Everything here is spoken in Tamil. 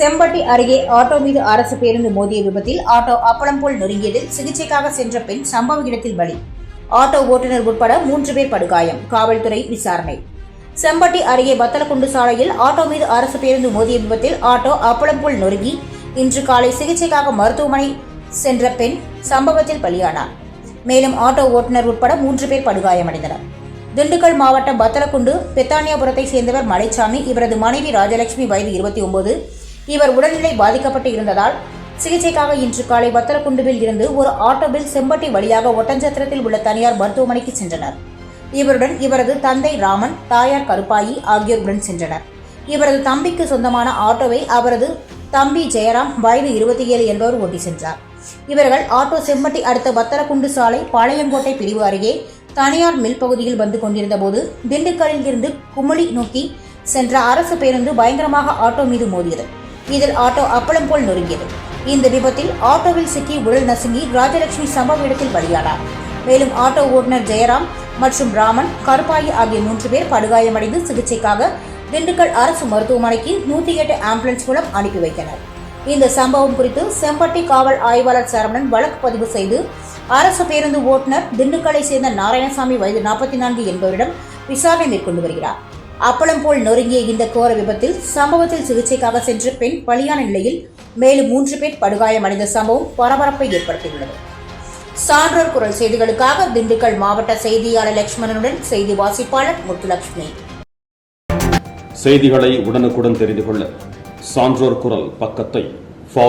செம்பட்டி அருகே ஆட்டோ மீது அரசு பேருந்து மோதிய விபத்தில் ஆட்டோ அப்பளம் போல் நொறுங்கியதில் சிகிச்சைக்காக சென்ற பெண் சம்பவ இடத்தில் பலி. ஆட்டோ ஓட்டுநர் உட்பட மூன்று பேர் படுகாயம். காவல்துறை விசாரணை. செம்பட்டி அருகே பத்தலக்குண்டு சாலையில் ஆட்டோ மீது அரசு பேருந்து மோதிய விபத்தில் ஆட்டோ அப்பளம் போல் நொறுங்கி இன்று காலை சிகிச்சைக்காக மருத்துவமனை சென்ற பெண் சம்பவத்தில் பலியானார். மேலும் ஆட்டோ ஓட்டுநர் உட்பட மூன்று பேர் படுகாயமடைந்தனர். திண்டுக்கல் மாவட்டம் பத்தலக்குண்டு பெத்தானியாபுரத்தை சேர்ந்தவர் மலைச்சாமி இவரது மனைவி ராஜலட்சுமி வயது இருபத்தி ஒன்பது இவர் உடல்நிலை பாதிக்கப்பட்டு இருந்ததால் சிகிச்சைக்காக இன்று காலை வத்தலக்குண்டுவில் இருந்து ஒரு ஆட்டோவில் செம்பட்டி வழியாக ஒட்டஞ்சத்திரத்தில் உள்ள தனியார் மருத்துவமனைக்கு சென்றனர். இவருடன் இவரது தந்தை ராமன் தாயார் கருப்பாயி ஆகியோருடன் சென்றனர். இவரது தம்பிக்கு சொந்தமான ஆட்டோவை அவரது தம்பி ஜெயராம் வயது இருபத்தி ஏழு என்பவர் ஓட்டி சென்றார். இவர்கள் ஆட்டோ செம்மட்டி அடுத்த வத்தலக்குண்டு சாலை பாளையங்கோட்டை பிரிவு அருகே தனியார் மில் பகுதியில் வந்து கொண்டிருந்த போது திண்டுக்கல்லில் இருந்து குமுளி நோக்கி சென்ற அரசு பேருந்து பயங்கரமாக ஆட்டோ மீது மோதியது. இதில் ஆட்டோ அப்பளம் போல் நொறுங்கியது. இந்த விபத்தில் ஆட்டோவில் சிக்கி உடல் நசுங்கி ராஜலட்சுமி சம்பவ இடத்தில் பலியானார். மேலும் ஆட்டோ ஓட்டுநர் ஜெயராம் மற்றும் ராமன் கருப்பாயி ஆகிய மூன்று பேர் படுகாயமடைந்து சிகிச்சைக்காக திண்டுக்கல் அரசு மருத்துவமனைக்கு நூற்றி எட்டு ஆம்புலன்ஸ் மூலம் அனுப்பி வைத்தனர். இந்த சம்பவம் குறித்து செம்பட்டி காவல் ஆய்வாளர் சரவணன் வழக்கு பதிவு செய்து அரசு பேருந்து ஓட்டுநர் திண்டுக்கலை சேர்ந்த நாராயணசாமி வயது நாற்பத்தி நான்கு என்பவரிடம் விசாரணை மேற்கொண்டு வருகிறார். அப்பளம் போல் நொறுங்கிய இந்த கோர விபத்தில் சம்பவத்தில் சிகிச்சைக்காக சென்ற பெண் பலியான நிலையில் மேலும் மூன்று பேர் படுகாயமடைந்த சம்பவம் பரபரப்பை ஏற்படுத்தியுள்ளது. சான்றோர் குரல் செய்திகளுக்காக திண்டுக்கல் மாவட்ட செய்தியாளர் லட்சுமணனுடன் செய்தி வாசிப்பாளர் முத்துலட்சுமி. செய்திகளை உடனுக்குடன் தெரிந்து கொள்ள சான்றோர் குரல் பக்கத்தை ஃபாலோ